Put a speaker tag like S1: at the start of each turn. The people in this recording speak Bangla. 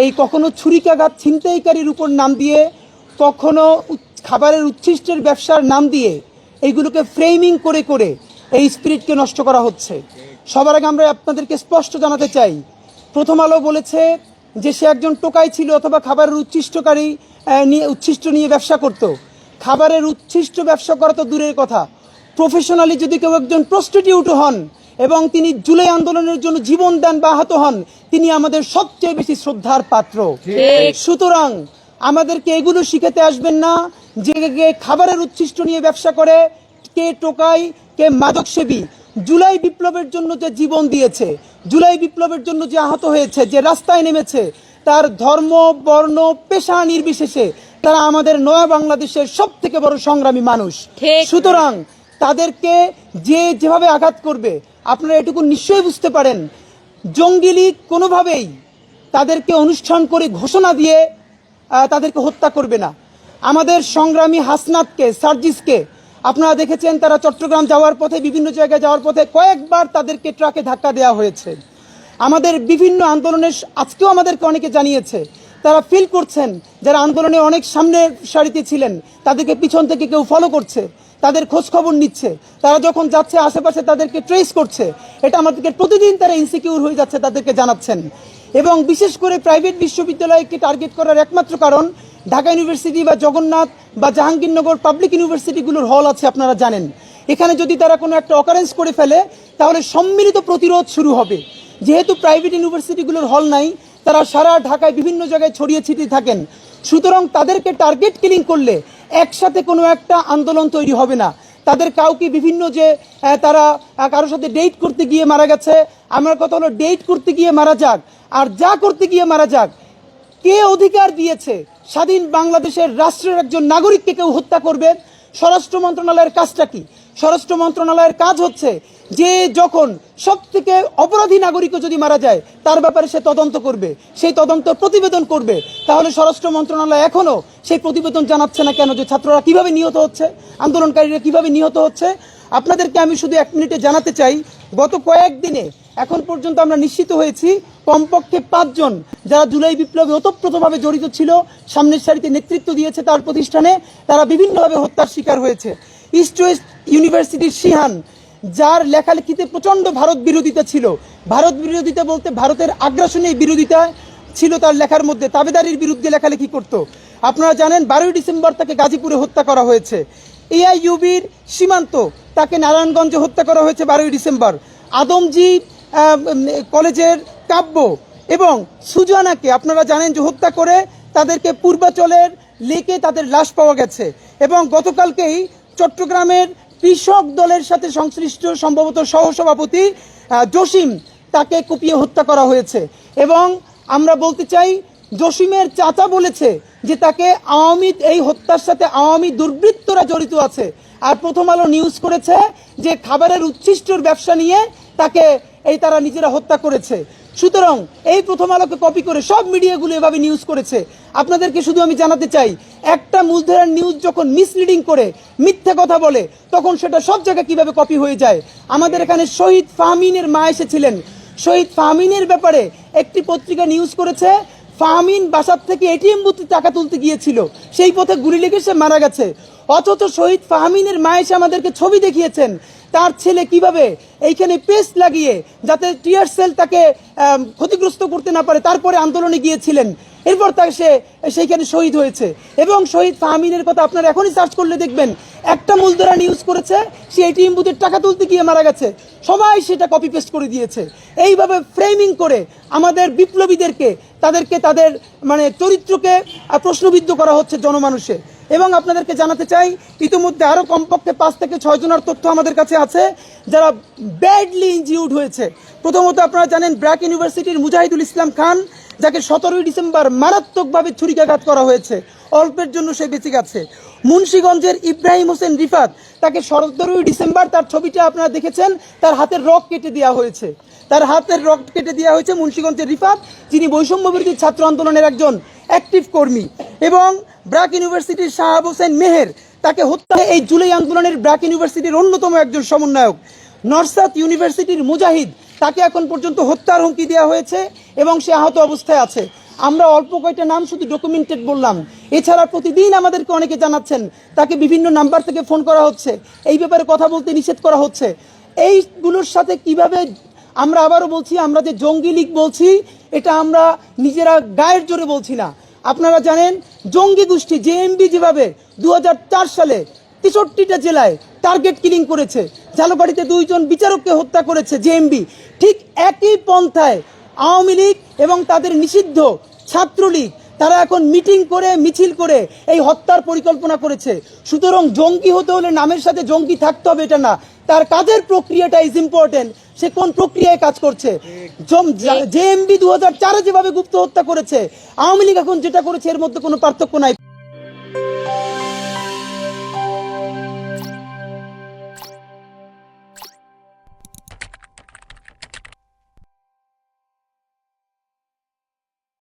S1: এই কখনো ছুরিকাঘাত ছিনতাইকারীর উপর নাম দিয়ে, কখনো খাবারের উচ্ছিষ্টের ব্যবসার নাম দিয়ে এইগুলোকে ফ্রেমিং করে করে এই স্পিরিটকে নষ্ট করা হচ্ছে। সবার আগে আমরা আপনাদেরকে স্পষ্ট জানাতে চাই। প্রথম আলো বলেছে যে সে একজন টোকাই ছিল অথবা খাবারের উচ্ছিষ্টকারী নিয়ে উচ্ছিষ্ট নিয়ে ব্যবসা করত। খাবারের উচ্ছিষ্ট ব্যবসা করা তো দূরের কথা। প্রফেশনালি যদি কেউ একজন প্রস্টিটিউট হন এবং তিনি জুলাই আন্দোলনের জন্য জীবন দেন বা আহত হন তিনি আমাদের সবচেয়ে বেশি শ্রদ্ধার পাত্র। সুতরাং আমাদেরকে এগুলো শিখাতে আসবেন না যে খাবারের উচ্ছিষ্ট নিয়ে ব্যবসা করে কে টোকাই কে মাদক সেবী জুলাই বিপ্লবের জন্য যে জীবন দিয়েছে জুলাই বিপ্লবের জন্য যে আহত হয়েছে যে রাস্তায় নেমেছে তার ধর্ম বর্ণ পেশা নির্বিশেষে তারা আমাদের নয়া বাংলাদেশের সব থেকে বড় সংগ্রামী মানুষ। সুতরাং তাদেরকে যে যেভাবে আঘাত করবে আপনারা এটুকু নিশ্চয়ই বুঝতে পারেন, জঙ্গি লীগ কোনোভাবেই তাদেরকে অনুষ্ঠান করে ঘোষণা দিয়ে তাদেরকে হত্যা করবে না। আমাদের সংগ্রামী হাসনাতকে, সার্জিসকে, আপনারা দেখেছেন তারা চট্টগ্রাম যাওয়ার পথে, বিভিন্ন জায়গায় যাওয়ার পথে কয়েকবার তাদেরকে ট্রাকে ধাক্কা দেওয়া হয়েছে। আমাদের বিভিন্ন আন্দোলনের, আজকেও আমাদেরকে অনেকে জানিয়েছে তারা ফিল করছেন যারা আন্দোলনে অনেক সামনের সারিতে ছিলেন, তাদেরকে পিছন থেকে কেউ ফলো করছে, তাদের খোঁজ খবর নিচ্ছে, তারা যখন যাচ্ছে আশেপাশে তাদেরকে ট্রেস করছে, এটা আমাদেরকে প্রতিদিন তারা ইনসিকিউর হয়ে যাচ্ছে তাদেরকে জানাচ্ছেন। এবং বিশেষ করে প্রাইভেট বিশ্ববিদ্যালয়কে টার্গেট করার একমাত্র কারণ ঢাকা ইউনিভার্সিটি বা জগন্নাথ বা জাহাঙ্গীরনগর পাবলিক ইউনিভার্সিটিগুলোর হল আছে, আপনারা জানেন। এখানে যদি তারা কোনো একটা অকারেন্স করে ফেলে, তাহলে সম্মিলিত প্রতিরোধ শুরু হবে। যেহেতু প্রাইভেট ইউনিভার্সিটিগুলোর হল নাই তারা সারা ঢাকায় বিভিন্ন জায়গায় ছড়িয়ে ছিটিয়ে থাকেন। সুতরাং তাদেরকে টার্গেট কিলিং করলে একসাথে কোনো একটা আন্দোলন তৈরি হবে না। তাদের কাউকে বিভিন্ন যে তারা কারোর সাথে ডেট করতে গিয়ে মারা গেছে, আমার কথা হলো ডেট করতে গিয়ে মারা যাক। আর যা করতে গিয়ে মারা যাক, কে অধিকার দিয়েছে? স্বাধীন বাংলাদেশের রাষ্ট্রের একজন নাগরিককে কেউ হত্যা করবে? স্বরাষ্ট্র মন্ত্রণালয়ের কাজটা কি? স্বরাষ্ট্র মন্ত্রণালয়ের কাজ হচ্ছে যে যখন সব থেকে অপরাধী নাগরিকও যদি মারা যায়, তার ব্যাপারে সে তদন্ত করবে, সেই তদন্ত প্রতিবেদন করবে। তাহলে স্বরাষ্ট্র মন্ত্রণালয় এখনও সেই প্রতিবেদন জানাচ্ছে না কেন যে ছাত্ররা কীভাবে নিহত হচ্ছে, আন্দোলনকারীরা কীভাবে নিহত হচ্ছে? আপনাদেরকে আমি শুধু এক মিনিটে জানাতে চাই, গত কয়েকদিনে এখন পর্যন্ত আমরা নিশ্চিত হয়েছি কমপক্ষে পাঁচজন যারা জুলাই বিপ্লবে ওতপ্রোতভাবে জড়িত ছিল, সামনের সারিতে নেতৃত্ব দিয়েছে তার প্রতিষ্ঠানে, তারা বিভিন্নভাবে হত্যার শিকার হয়েছে। ইস্ট ওয়েস্ট ইউনিভার্সিটির সিহান, যার লেখালেখিতে প্রচণ্ড ভারত বিরোধিতা ছিল। ভারত বিরোধিতা বলতে ভারতের আগ্রাসনের বিরোধিতা ছিল তার লেখার মধ্যে, তাবেদারির বিরুদ্ধে লেখালেখি করত। আপনারা জানেন, বারোই ডিসেম্বর তাকে গাজীপুরে হত্যা করা হয়েছে। এআইইউবির সীমান্ত, তাকে নারায়ণগঞ্জে হত্যা করা হয়েছে বারোই ডিসেম্বর। আদমজি কলেজের কাব্য এবং সুজানাকে আপনারা জানেন যে হত্যা করে তাদেরকে পূর্বাচলের লেকে তাদের লাশ পাওয়া গেছে এবং গতকালকেই চট্টগ্রামের কৃষক দলের সাথে সংশ্লিষ্ট সম্ভবত সহসভাপতি জসিম তাকে কুপিয়ে হত্যা করা হয়েছে। এবং আমরা বলতে চাই জসিমের চাচা বলেছে যে তাকে আওয়ামী, এই হত্যার সাথে আওয়ামী দুর্বৃত্তরা জড়িত আছে। আর প্রথম আলো নিউজ করেছে যে খাবারের উচ্ছিষ্টর ব্যবসা নিয়ে তাকে এই তারা নিজেরা হত্যা করেছে। সুতরাং এই প্রথম আলোকে কপি করে সব মিডিয়াগুলো এভাবে নিউজ করেছে। আপনাদেরকে শুধু আমি জানাতে চাই, একটা মূলধারার নিউজ যখন মিসলিডিং করে, মিথ্যে কথা বলে, তখন সেটা সব জায়গায় কীভাবে কপি হয়ে যায়? আমাদের এখানে শহীদ ফাহমিনের মা এসেছিলেন। শহীদ ফাহমিনের ব্যাপারে একটি পত্রিকা নিউজ করেছে ফাহমিন বাসার থেকে এটিএম বুথে টাকা তুলতে গিয়েছিল। সেই পথে গুলি লেগে সে মারা গেছে। অথচ শহীদ ফাহমিনের মা এসে আমাদেরকে ছবি দেখিয়েছেন। তার ছেলে কীভাবে এইখানে পেস্ট লাগিয়ে যাতে টিয়ার সেল তাকে ক্ষতিগ্রস্ত করতে না পারে, তারপরে আন্দোলনে গিয়েছিলেন। এরপর তাকে সে, সেইখানে শহীদ হয়েছে। এবং শহীদ ফাহমিনের কথা আপনারা এখনই সার্চ করলে দেখবেন। একটা মূলধারা নিউজ করেছে সে এটিএম বুথের টাকা তুলতে গিয়ে মারা গেছে। সবাই সেটা কপি পেস্ট করে দিয়েছে। এইভাবে ফ্রেমিং করে আমাদের বিপ্লবীদেরকে, তাদেরকে তাদের মানে চরিত্রকে প্রশ্নবিদ্ধ করা হচ্ছে জনমানুষে। এবং আপনাদেরকে জানাতে চাই, ইতিমধ্যে আরও কমপক্ষে পাঁচ থেকে ছয় জনের তথ্য আমাদের কাছে আছে, যারা ব্যাডলি ইনজিউড হয়েছে। প্রথমত আপনারা জানেন ব্র্যাক ইউনিভার্সিটির মুজাহিদুল ইসলাম খান, যাকে সতেরোই ডিসেম্বর মারাত্মকভাবে ছুরিকাঘাত করা হয়েছে। অল্পের জন্য সে বেঁচে গেছে। মুন্সীগঞ্জের ইব্রাহিম হোসেন রিফাত, তাকে সতেরোই ডিসেম্বর তার ছবিটা আপনারা দেখেছেন, তার হাতের রক কেটে দেওয়া হয়েছে। তার হাতের রক কেটে দেওয়া হয়েছে মুন্সীগঞ্জের রিফাত, যিনি বৈষম্য বিরোধী ছাত্র আন্দোলনের একজন অ্যাক্টিভ কর্মী এবং ব্র্যাক ইউনিভার্সিটির শাহাব হোসেন মেহের, তাকে হত্যা এই জুলাই আন্দোলনের ব্র্যাক ইউনিভার্সিটির অন্যতম একজন সমন্বয়ক। নরসাত ইউনিভার্সিটির মুজাহিদ, তাকে এখন পর্যন্ত হত্যার হুমকি দেওয়া হয়েছে এবং সে আহত অবস্থায় আছে। আমরা অল্প কয়টা নাম শুধু ডকুমেন্টেড বললাম। এছাড়া প্রতিদিন আমাদেরকে অনেকে জানাচ্ছেন, তাকে বিভিন্ন নাম্বার থেকে ফোন করা হচ্ছে, এই ব্যাপারে কথা বলতে নিষেধ করা হচ্ছে। এইগুলোর সাথে কীভাবে আমরা আবারও বলছি, আমরা যে জঙ্গি লীগ বলছি, এটা আমরা নিজেরা গায়ের জোরে বলছি না। আপনারা জানেন, জঙ্গি গোষ্ঠী জেএমবি যেভাবে দু হাজার চার সালে তেষট্টিটা জেলায় টার্গেট কিলিং করেছে ঝালবাড়িতে দুইজন বিচারককে হত্যা করেছে জেএমবি ঠিক একই পন্থায় আওয়ামী লীগ এবং তাদের নিষিদ্ধ ছাত্রলীগ তারা এখন মিটিং করে মিছিল করে এই হত্যার পরিকল্পনা করেছে। সুতরাং জঙ্গি হতে হলে নামের সাথে জঙ্গি থাকতে হবে এটা না। তার কাজের প্রক্রিয়াটা ইজ ইম্পর্টেন্ট সে কোন প্রক্রিয়ায় কাজ করছে? জে। জেএমবি দু হাজার চারে যেভাবে গুপ্ত হত্যা করেছে আওয়ামী লীগ এখন যেটা করেছে এর মধ্যে কোনো পার্থক্য নাই।